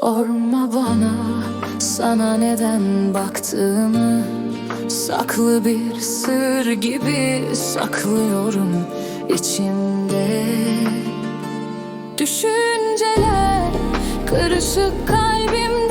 Sorma bana sana neden baktığımı. Saklı bir sır gibi saklıyorum içimde. Düşünceler karışık kalbimde.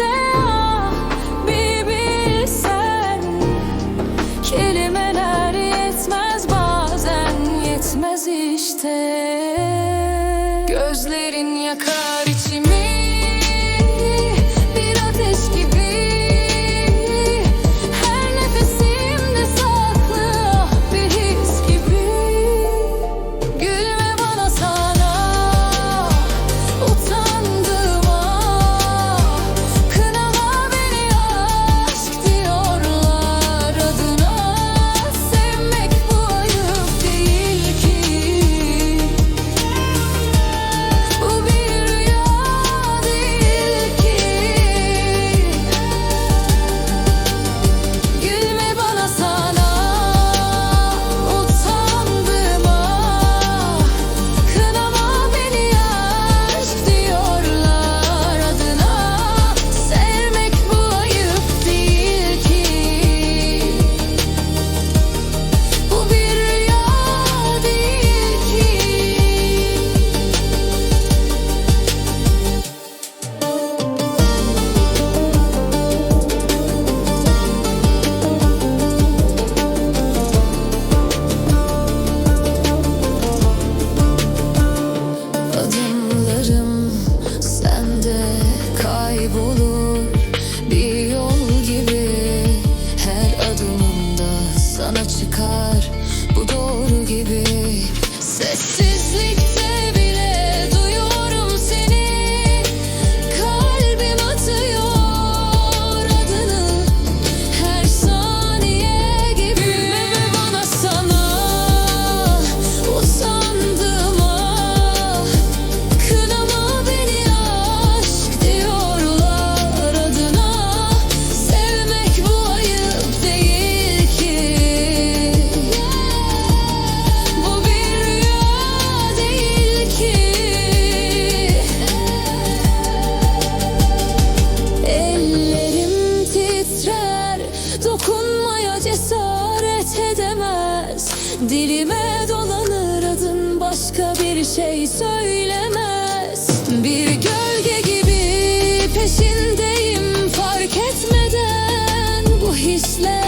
Dilime dolanır adın başka bir şey söylemez. Bir gölge gibi peşindeyim fark etmeden Bu hisle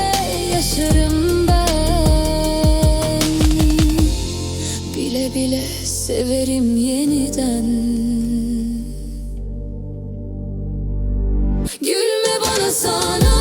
yaşarım ben. Bile bile severim yeniden. Gülme bana sana.